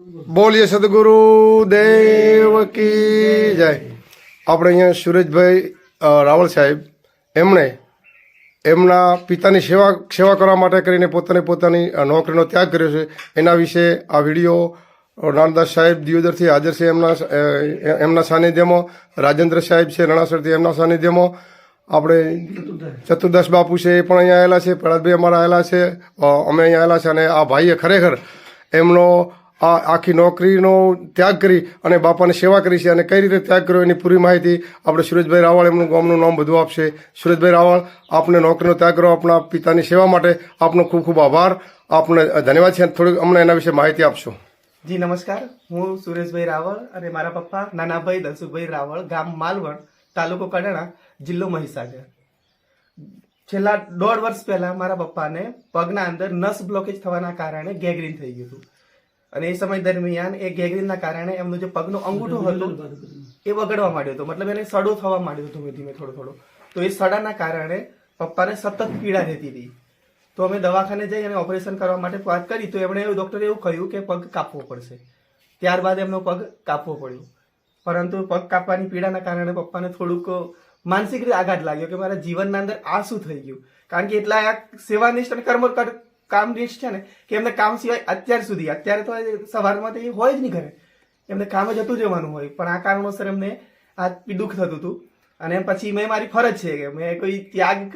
બોલીએ સદગુરુ દેવ કી જય. આપણે અહીંયા સુરેશભાઈ રાવળ સાહેબ, એમણે એમના પિતાની સેવા સેવા કરવા માટે કરીને પોતાની પોતાની નોકરીનો ત્યાગ કર્યો છે. એના વિશે આ વીડિયો નાનદાસ સાહેબ દિયોદરથી હાજર છે એમના એમના સાનિધ્યમાં. રાજેન્દ્ર સાહેબ છે રણાસરથી એમના સાનિધ્યમાં. આપણે ચતુર્દાસ બાપુ છે એ પણ અહીંયા આવેલા છે. પ્રહલાદભાઈ અમારા આવેલા છે. અમે અહીંયા આવેલા છે અને આ ભાઈએ ખરેખર એમનો આ આખી નોકરીનો ત્યાગ કરી અને બાપાની સેવા કરી છે અને કઈ રીતે ત્યાગ કર્યો એની પૂરી માહિતી આપણે સુરેશભાઈ રાવળ એમનું ગામનું નામ બધું આપશે. સુરેશભાઈ રાવળ, આપને નોકરીનો ત્યાગ કરો આપણા પિતાની સેવા માટે આપનો ખૂબ ખૂબ આભાર. આપને ધન્યવાદ છે થોડીક અમને એના વિશે માહિતી આપશો. જી, નમસ્કાર. હું સુરેશભાઈ રાવળ અને મારા પપ્પા નાનાભાઈ દસુભાઈ રાવળ, ગામ માલવણ, તાલુકો કડાણા, જિલ્લો મહીસાગર. છેલ્લા દોઢ વર્ષ પહેલા મારા પપ્પાને પગના અંદર નસ બ્લોકેજ થવાના કારણે ગેગરીન થઈ ગયું હતું. અને એ સમય દરમિયાન એ ગેગરીનના કારણે એમનો જે પગનો અંગૂઠો હતો એ બગડવા માંડ્યો હતો. મતલબ એને સડો થવા માંડ્યો હતો ધીમે ધીમે થોડો થોડો. તો એ સડાના કારણે પપ્પાને સતત પીડા રહેતી હતી. તો અમે દવાખાને જઈ અને ઓપરેશન કરવા માટે વાત કરી તો એમણે એવું ડોક્ટરે એવું કહ્યું કે પગ કાપવો પડશે. ત્યારબાદ એમનો પગ કાપવો પડ્યો. પરંતુ પગ કાપવાની પીડાના કારણે પપ્પાને થોડુંક માનસિક રીતે આઘાત લાગ્યો કે મારા જીવનના અંદર આ શું થઈ ગયું? કારણ કે એટલા આ સેવાનિષ્ઠ અને કર્મ કર- કામનિષ્ઠ છે ને, કે એમને કામ સિવાય અત્યાર સુધી, અત્યારે તો સવારમાં તો એ હોય જ નહીં ઘરે. એમને કામ જતું જવાનું હોય. પણ આ કારણોસર એમને આ દુઃખ થતું હતું. અને પછી મેં મારી ફરજ છે કે મેં કોઈ ત્યાગ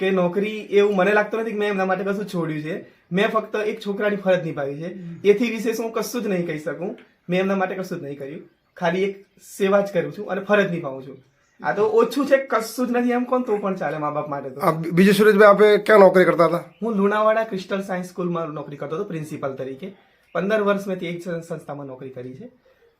કે નોકરી એવું મને લાગતું નથી કે મેં એમના માટે કશું છોડ્યું છે. મેં ફક્ત એક છોકરાની ફરજ નિભાવી છે. એથી વિશેષ હું કશું જ નહીં કહી શકું. મેં એમના માટે કશું જ નહીં કર્યું. ખાલી એક સેવા જ કરું છું અને ફરજ નિભાવું છું. આ તો ઓછું છે કશું જ નથી એમ કોણ તો પણ ચાલે મા બાપ માટે તો. બીજું સુરેશભાઈ આપે ક્યાં નોકરી કરતા હતા? હું લુણાવાડા ક્રિસ્ટલ સાયન્સ સ્કૂલમાં નોકરી કરતો હતો પ્રિન્સિપાલ તરીકે. પંદર વર્ષ મેં એક સંસ્થામાં નોકરી કરી છે.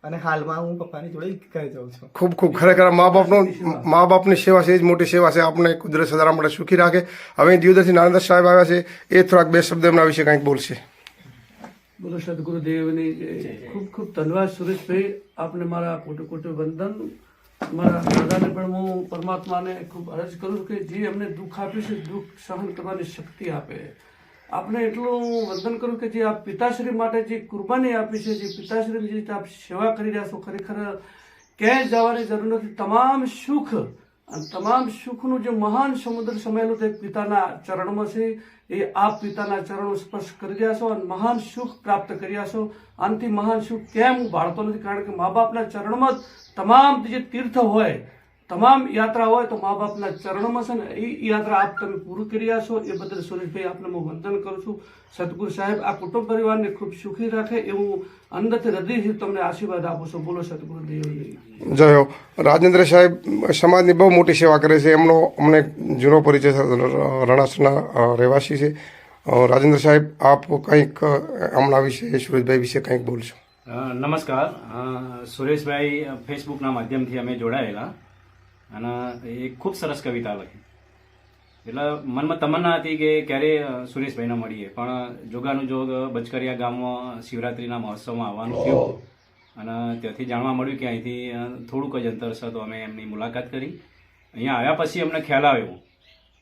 અને હાલમાં હું પપ્પાની જોડે ઘરે જાઉં છું. ખૂબ ખૂબ. ખરેખર મા બાપનો મા બાપની સેવા છે એ જ મોટી સેવા છે. આપણે કુદરત સદારા માટે સુખી રાખે. હવે દિવદર્શી નાનંદર સાહેબ આવ્યા છે. એ થોડાક બે શબ્દ એમના વિશે કંઈક બોલશે. બોલો સદગુરુદેવની. ખૂબ ખૂબ ધન્યવાદ સુરેશભાઈ. આપને મારા કોટું કોટી વંદન. દાદાને પણ હું પરમાત્માને ખૂબ અરજ કરું કે જે અમને દુઃખ આપ્યું છે, દુઃખ સહન કરવાની શક્તિ આપે. આપણે એટલું વંદન કરું કે જે આપ પિતાશ્રી માટે જે કુરબાની આપી છે, જે પિતાશ્રીની જે આપ સેવા કરી રહ્યા છો, ખરેખર ક્યાંય જવાની જરૂર નથી. તમામ સુખ અને તમામ સુખનું જે મહાન સમુદ્ર સમાયેલું તે પિતાના ચરણમાં છે. એ આપ પિતાના ચરણો સ્પર્શ કરી રહ્યા છો અને મહાન સુખ પ્રાપ્ત કર્યા છો. આનાથી મહાન સુખ કેમ હું ભાળતો નથી? કારણ કે મા બાપના ચરણમાં જ તમામ જે તીર્થ હોય તમામ યાત્રા હોય તો મા બાપના ચરણોમાં છે ને એ યાત્રા આપ તમે પૂરું કરી રહ્યા છો. એ બદલ સુરેશભાઈ આપને હું વંદન કરું છું. સદગુરુ સાહેબ આ કુટુંબ પરિવારને ખૂબ સુખી રાખે એવું અંદરથી હૃદયથી તમને આશીર્વાદ આપું છું. બોલો સદગુરુ દેવની જય હો. રાજેન્દ્ર સાહેબ સમાજની બહુ મોટી સેવા કરે છે. એમનો અમને જૂનો પરિચય રણાસના રહેવાસી છે. રાજેન્દ્ર સાહેબ આપ કંઈક હમણાં વિશે સુરેશભાઈ વિશે કંઈક બોલશો. નમસ્કાર. સુરેશભાઈ ફેસબુકના માધ્યમથી અમે જોડાયેલા. અને એ ખૂબ સરસ કવિતા લખી. એટલે મનમાં તમન્ના હતી કે ક્યારે સુરેશભાઈને મળીએ. પણ જોગાનું જોગ બચકરિયા ગામમાં શિવરાત્રિના મહોત્સવમાં આવવાનું થયું. અને ત્યાંથી જાણવા મળ્યું કે અહીંથી થોડુંક જ અંતર છે તો અમે એમની મુલાકાત કરી. અહીંયા આવ્યા પછી અમને ખ્યાલ આવ્યો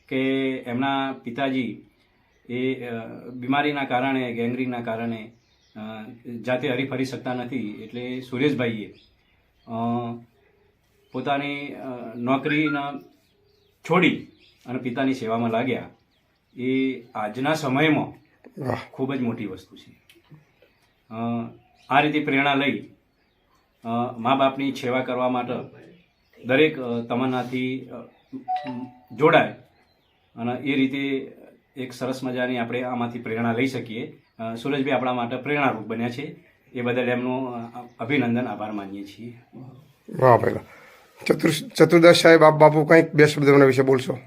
કે એમના પિતાજી એ બીમારીના કારણે ગેંગરીના કારણે જાતે હરીફરી શકતા નથી. એટલે સુરેશભાઈએ પોતાની નોકરીના છોડી અને પિતાની સેવામાં લાગ્યા એ આજના સમયમાં ખૂબ જ મોટી વસ્તુ છે. આ રીતે પ્રેરણા લઈ મા બાપની સેવા કરવા માટે દરેક તમન્નાથી જોડાય અને એ રીતે એક સરસ મજાની આપણે આમાંથી પ્રેરણા લઈ શકીએ. સુરજભાઈ આપણા માટે પ્રેરણારૂપ બન્યા છે. એ બદલ એમનું અભિનંદન આભાર માનીએ છીએ. વાહ પહેલા ચતુર, ચતુર્દશ સાહેબ, આપ બાપુ કંઈક બે શબ્દ મને વિશે બોલશો.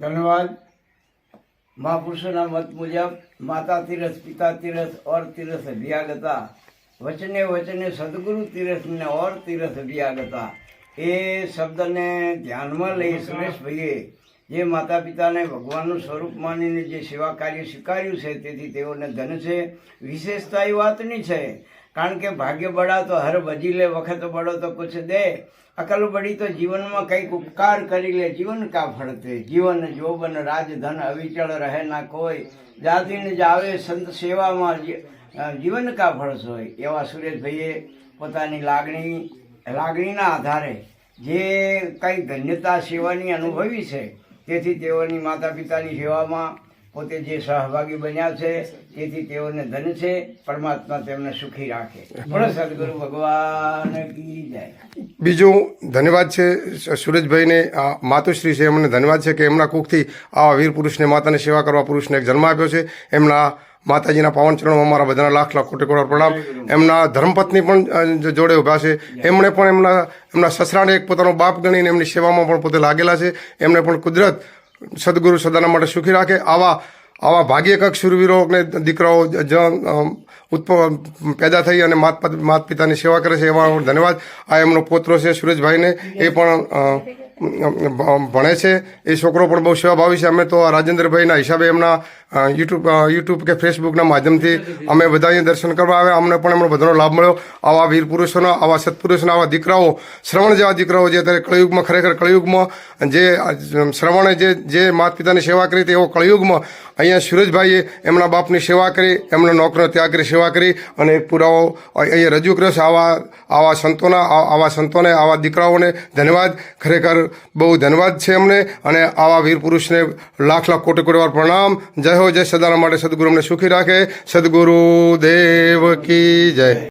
ધન્યવાદ. મહાપુરુષોના મત મુજબ માતા તીરસ પિતા તીરસ ઓર તીરસ અભિયાગતા. વચને વચને સદગુરુ તીરસ ને ઓર તીરસ અભિયાગતા. એ શબ્દને ધ્યાનમાં લઈ સુરેશભાઈએ જે માતા પિતાને ભગવાનનું સ્વરૂપ માનીને જે સેવા કાર્ય સ્વીકાર્યું છે, તેથી તેઓને ધન છે. વિશેષતા એ વાતની છે, કારણ કે ભાગ્ય બળા તો હર ભજી લે, વખત બળો તો કુછ દે. અકલ બળી તો જીવનમાં કંઈક ઉપકાર કરી લે, જીવન કા ફળતે જીવન જોબન, રાજ ધન અવિચળ રહે ના કોઈ. જાતિને જાવે, સંત સેવામાં જીવન કા ફળસ હોય એવા સુરેશભાઈએ પોતાની લાગણી, લાગણીના આધારે જે કંઈ ધન્યતા સેવાની અનુભવી છે તેથી તેઓની માતા પિતાની સેવામાં પોતે જે સહભાગી બન્યા છે, તેથી તેઓને ધન છે, પરમાત્મા તેમને સુખી રાખે. બોલો સદગુરુ ભગવાન કી જાય. બીજું ધન્યવાદ છે સુરજભાઈને માતુશ્રી છે, એમને ધન્યવાદ છે કે એમના કુખથી આવા વીર પુરુષને, માતાની સેવા કરવા પુરુષને એક જન્મ આપ્યો છે. એમના માતાજીના પાવન ચરણમાં મારા બધાના લાખ લાખ કોટી કોટી પ્રણામ. એમના ધર્મપત્ની પણ જોડે ઊભા છે. એમણે પણ એમના એમના સસરાને એક પોતાનો બાપ ગણીને એમની સેવામાં પણ પોતે લાગેલા છે. એમને પણ કુદરત સદગુરુ સદાના માટે સુખી રાખે. આવા આવા ભાગ્યકક શૂરવીરોને દીકરાઓ પેદા થઈ અને માત માત પિતાની સેવા કરે છે. એવા ધન્યવાદ. આ એમનો પોત્રો છે સુરેશભાઈને. એ પણ ભણે છે. એ છોકરો પણ બહુ સેવાભાવી છે. અમે તો રાજેન્દ્રભાઈના હિસાબે એમના યુટ્યુબ યુટ્યુબ કે ફેસબુકના માધ્યમથી અમે બધા અહીંયા દર્શન કરવા આવ્યા. અમને પણ એમનો બધાનો લાભ મળ્યો. આવા વીર પુરુષોના, આવા સત્પુરુષના આવા દીકરાઓ, શ્રવણ જેવા દીકરાઓ જે અત્યારે કળયુગમાં, ખરેખર કળયુગમાં જે શ્રવણે જે જે માતા પિતાની સેવા કરી તેઓ કળયુગમાં અહીંયા સુરજભાઈએ એમના બાપની સેવા કરી, એમનો નોકરીનો ત્યાગ કરી, સેવા કરી અને એક પુરાવો અહીંયા રજૂ કર્યો છે. આવા આવા સંતોના આવા સંતોને, આવા દીકરાઓને ધન્યવાદ. ખરેખર બહુ ધન્યવાદ છે અમને અને આવા વીર પુરુષને લાખ લાખ કોટી કોટી વાર પ્રણામ. જય હો, જય સદાના માટે સદગુરુ અમને સુખી રાખે. સદગુરુ દેવ કી જય.